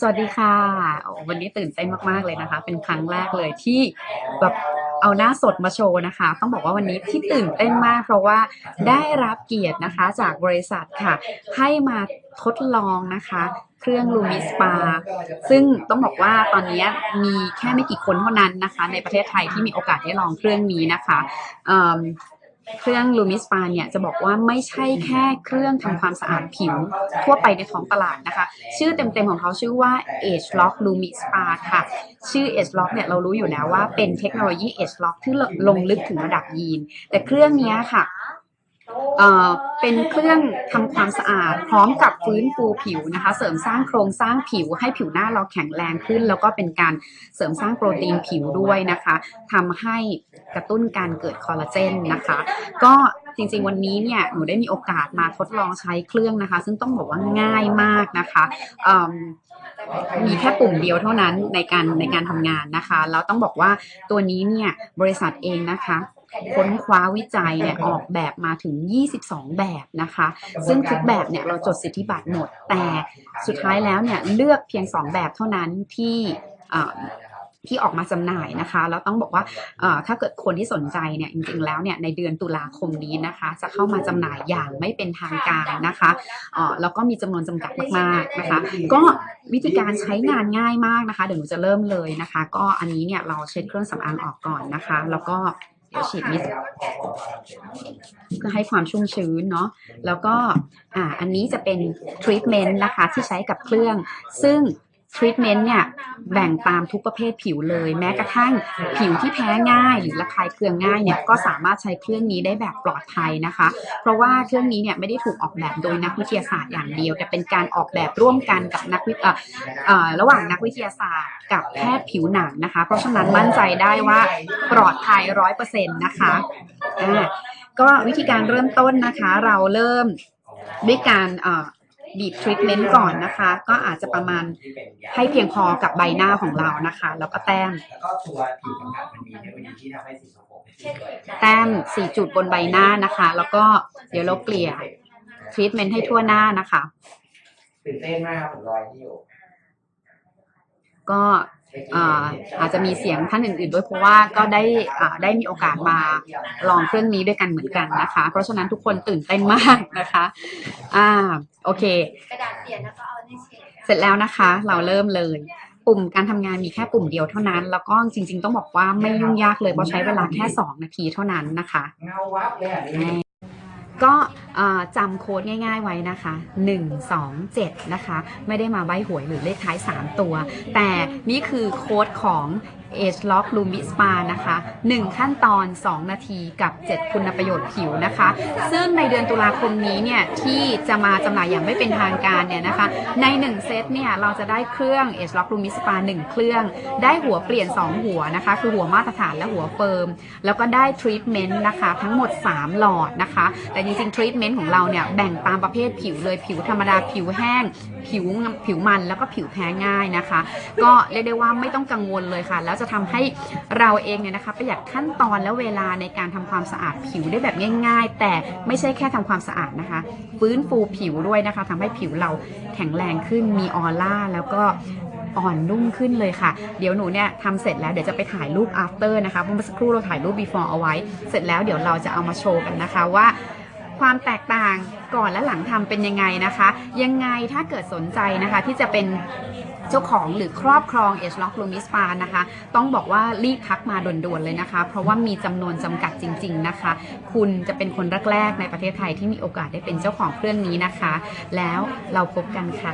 สวัสดีค่ะ วันนี้ตื่นเต้นมาก ๆ เลยนะคะ เป็นครั้งแรกเลยที่แบบเอาหน้าสดมาโชว์นะคะ ต้องบอกว่าวันนี้ที่ตื่นเต้นมาก เพราะว่าได้รับเกียรตินะคะจากบริษัทค่ะ ให้มาทดลองนะคะ เครื่องลูมิสปา ซึ่งต้องบอกว่าตอนนี้มีแค่ไม่กี่คนเท่านั้นนะคะ ในประเทศไทยที่มีโอกาสได้ลองเครื่องนี้นะคะ เครื่องลูมิสปาเนี่ยจะบอกว่าไม่ใช่แค่เครื่องทำความสะอาดผิวทั่วไปในท้องตลาดนะคะ ชื่อเต็มๆของเขาชื่อว่า Age Lock Lumi Spa ค่ะ ชื่อ Age Lock เนี่ยเรารู้อยู่แล้วว่าเป็นเทคโนโลยี Age Lock ที่ลงลึกถึงระดับยีน แต่เครื่องนี้ค่ะ เป็นเครื่องทำความสะอาด พร้อมกับฟื้นฟูผิวนะคะ เสริมสร้างโครงสร้างผิวให้ผิวหน้าเราแข็งแรงขึ้น แล้วก็เป็นการเสริมสร้างโปรตีนผิวด้วยนะคะทำให้กระตุ้นการเกิดคอลลาเจนนะคะ ก็จริงๆวันนี้เนี่ยหนูได้มีโอกาสมาทดลองใช้เครื่องนะคะ ซึ่งต้องบอกว่าง่ายมากนะคะมีแค่ปุ่มเดียวเท่านั้นในการในการทำงานนะคะแล้วต้องบอกว่าตัวนี้เนี่ยบริษัทเองนะคะ ค้นคว้าวิจัยเนี่ยออกแบบมาถึง 22 แบบนะคะ ซึ่งทุกแบบเนี่ยเราจดสิทธิบัตรหมด แต่สุดท้ายแล้วเนี่ยเลือกเพียง 2 แบบเท่านั้นที่อ่าที่ออกมาจำหน่ายนะคะแล้วต้องบอกว่าเอ่อถ้าเกิดคนที่สนใจเนี่ยจริงๆแล้วเนี่ยในเดือนตุลาคมนี้นะคะ จะเข้ามาจำหน่ายอย่างไม่เป็นทางการนะคะเอ่อแล้วก็มีจำนวนจำกัดมากๆนะคะ ก็วิธีการใช้งานง่ายมากนะคะ เดี๋ยวหนูจะเริ่มเลยนะคะ ก็อันนี้เนี่ยเราเช็ดเครื่องสำอางออกก่อนนะคะ แล้วก็ เดี๋ยวฉีดมิสเพื่อให้ความชุ่มชื้นเนาะแล้วก็อ่าอันนี้จะเป็นทรีทเมนต์นะคะที่ใช้กับเครื่อง ซึ่ง ทรีทเมนต์เนี่ยแบ่งตามทุกประเภทผิวเลย แม้กระทั่งผิวที่แพ้ง่าย หรือระคายเคืองง่ายเนี่ยก็สามารถใช้เครื่องนี้ได้แบบปลอดภัยนะคะ เพราะว่าเครื่องนี้เนี่ยไม่ได้ถูกออกแบบโดยนักวิทยาศาสตร์อย่างเดียว แต่เป็นการออกแบบร่วมกันกับนักวิทย์เอ่อระหว่างนักวิทยาศาสตร์ กับแพทย์ผิวหนังนะคะ เพราะฉะนั้นมั่นใจได้ว่าปลอดภัยร้อยเปอร์เซ็นต์นะคะอ่าก็วิธีการเริ่มต้นนะคะ เราเริ่มด้วยการอ่อ บีบทรีทเมนต์ก่อนนะคะ ก็อาจจะประมาณให้เพียงพอกับใบหน้าของเรานะคะ แล้วก็แต้ม แล้วก็ตัวผิวสัมผัสมันมีเทคโนโลยีที่ทำให้สีสกปรกแต้มสี่จุดบนใบหน้านะคะ แล้วก็เดี๋ยวเราเกลี่ยทรีทเมนต์ให้ทั่วหน้านะคะตื่นเต้นมากครับผมรอยที่อยู่ก็ อาจจะมีเสียงท่านอื่น ๆ ด้วยเพราะว่าก็ได้ได้มีโอกาสมาลองเครื่องนี้ด้วยกันเหมือนกันนะคะ เพราะฉะนั้นทุกคนตื่นเต้นมากนะคะอ่าโอเค กระดาษเปลี่ยนแล้วก็เอาในเช็เสร็จแล้วนะคะ เราเริ่มเลย ปุ่มการทำงานมีแค่ปุ่มเดียวเท่านั้น แล้วก็จริง ๆ ต้องบอกว่าไม่ยุ่งยากเลยเพราะใช้เวลาแค่ 2 นาทีเท่านั้นนะคะ ก็จำโค้ดง่ายๆไว้นะคะ 1 2 7 นะคะ ไม่ได้มาใบหวยหรือเลขท้าย 3 ตัว แต่นี่คือโค้ดของ Age Lock Lumi Spa นะคะ 1 ขั้นตอน 2 นาทีกับ 7 คุณประโยชน์ผิวนะคะ ซึ่งในเดือนตุลาคมนี้เนี่ยที่จะมาจำหน่ายอย่างไม่เป็นทางการเนี่ยนะคะ ใน 1 เซตเนี่ยเราจะได้เครื่อง Age Lock Lumi Spa 1เครื่อง ได้หัวเปลี่ยน 2 หัวนะคะ คือหัวมาตรฐานและหัวเฟิร์ม แล้วก็ได้ทรีทเมนต์นะคะ ทั้งหมด 3 หลอดนะคะ แต่จริงๆทรีทเมนต์ของเราเนี่ยแบ่งตามประเภทผิวเลยผิวธรรมดาผิวแห้ง ผิวผิวมันแล้วก็ผิวแพ้ง่ายนะคะ ก็เรียกได้ว่าไม่ต้องกังวลเลยค่ะแล้วจะทำให้เราเองเนี่ยนะคะประหยัดขั้นตอนและเวลาในการทำความสะอาดผิวได้แบบง่าย ๆ แต่ไม่ใช่แค่ทำความสะอาดนะคะ ฟื้นฟูผิวด้วยนะคะทำให้ผิวเราแข็งแรงขึ้นมีออร่าแล้วก็อ่อนนุ่มขึ้นเลยค่ะ เดี๋ยวหนูเนี่ยทำเสร็จแล้วเดี๋ยวจะไปถ่ายรูป after นะคะเพราะเมื่อสักครู่เราถ่ายรูป before เอาไว้ เสร็จแล้วเดี๋ยวเราจะเอามาโชว์กันนะคะว่า ความแตกต่างก่อนและหลังทำเป็นยังไงนะคะ ยังไงถ้าเกิดสนใจนะคะที่จะเป็นเจ้าของหรือครอบครองเอชล็อกลูมิสปานะคะ ต้องบอกว่ารีบทักมาด่วนๆเลยนะคะ เพราะว่ามีจำนวนจำกัดจริง ๆนะคะ คุณจะเป็นคนแรกๆในประเทศไทยที่มีโอกาสได้เป็นเจ้าของเครื่องนี้นะคะ แล้วเราพบกันค่ะ